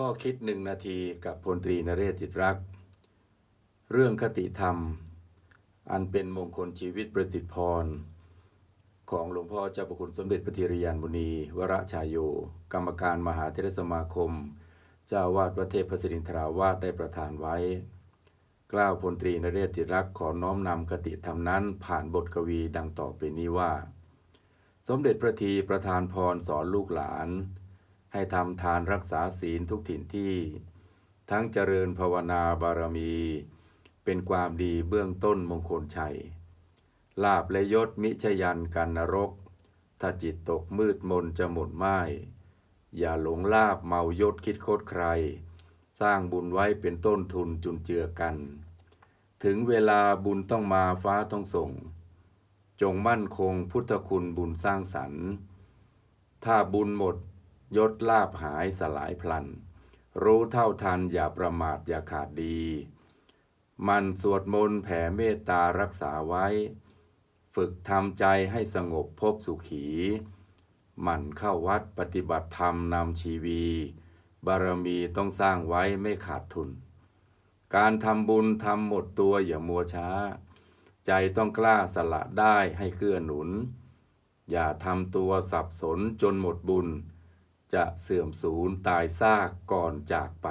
ข้อคิดหนึ่งนาทีกับพลตรีนเรศจิตรัก เรื่องคติธรรม อันเป็นมงคลชีวิตประสิทธิพร ของหลวงพ่อเจ้าประคุณสมเด็จพระธีรยานบุณี วรชายโย กรรมการมหาเทรสมาคม เจ้าวาดประเทศพระสิรินทราวาสได้ประทานไว้ กล้าวพลตรีนเรศจิตรักขอน้อมนำคติธรรมนั้นผ่านบทกวีดังต่อไปนี้ว่า สมเด็จพระทีประทานพรสอนลูกหลาน ให้ทำทานรักษาศีลทุกถิ่นที่ ทั้งเจริญภาวนาบารมี เป็นความดีเบื้องต้นมงคลชัย ลาบและยศมิชยันกันนรก ถ้าจิตตกมืดมนจะหมุนไม้อย่าหลงลาบเมายศคิดโคตรใคร สร้างบุญไว้เป็นต้นทุนจุนเจือกัน ถึงเวลาบุญต้องมาฟ้าต้องส่ง จงมั่นคงพุทธคุณบุญสร้างสรรค์ ถ้าบุญหมด ยศลาบหายสลายพลัน รู้เท่าทันอย่าประมาทอย่าขาดดี มันสวดมนต์แผ่เมตตารักษาไว้ ฝึกทำใจให้สงบพบสุขี มันเข้าวัดปฏิบัติธรรมนำชีวี บารมีต้องสร้างไว้ไม่ขาดทุน การทำบุญทำหมดตัวอย่ามัวช้า ใจต้องกล้าสละได้ให้เกื้อหนุน อย่าทำตัวสับสนจนหมดบุญ จะเสื่อมสูญตายซากก่อนจากไป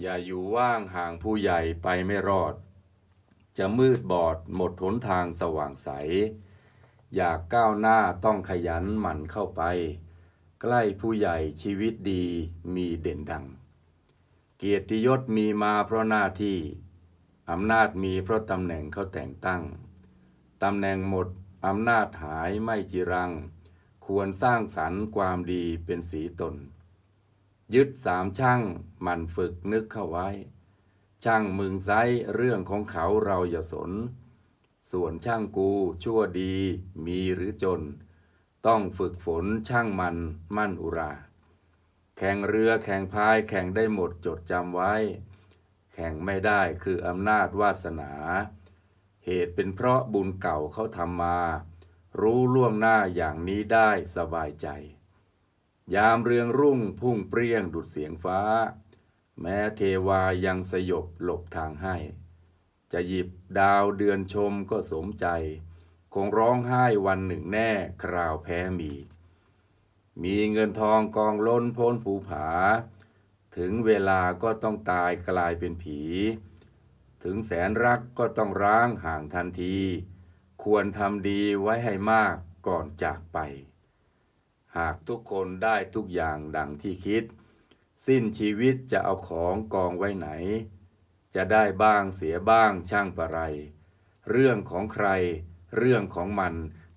อย่าอยู่ว่างห่างผู้ใหญ่ไปไม่รอด จะมืดบอดหมดหนทางสว่างใส อยากก้าวหน้าต้องขยันหมั่นเข้าไป ใกล้ผู้ใหญ่ชีวิตดีมีเด่นดัง เกียรติยศมีมาเพราะหน้าที่ อำนาจมีเพราะตำแหน่งเขาแต่งตั้ง ตำแหน่งหมดอำนาจหายไม่จีรัง ควรสร้างสรรค์ความดีเป็นสีตน ยึดสามช่างมันฝึกนึกเข้าไว้ ช่างมึงไซเรื่องของเขาเราอย่าสน ส่วนช่างกูชั่วดีมีหรือจน ต้องฝึกฝนช่างมันมั่นอุรา แข่งเรือแข่งพายแข่งได้หมดจดจำไว้ แข่งไม่ได้คืออำนาจวาสนา เหตุเป็นเพราะบุญเก่าเขาทำมา รู้ล่วงหน้าอย่างนี้ได้สบายใจ ยามเรืองรุ่งพุ่งเปรี้ยงดุดเสียงฟ้า แม้เทวายังสยบหลบทางให้ จะหยิบดาวเดือนชมก็สมใจ คงร้องไห้วันหนึ่งแน่คราวแพ้มี มีเงินทองกองล้นพ้นภูผา ถึงเวลาก็ต้องตายกลายเป็นผี ถึงแสนรักก็ต้องร้างห่างทันที ควรทำดีไว้ให้มากก่อนจากไป หากทุกคนได้ทุกอย่างดังที่คิด สิ้นชีวิตจะเอาของกองไว้ไหน จะได้บ้างเสียบ้างช่างประไร เรื่องของใคร เรื่องของมัน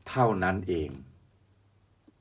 เท่านั้นเอง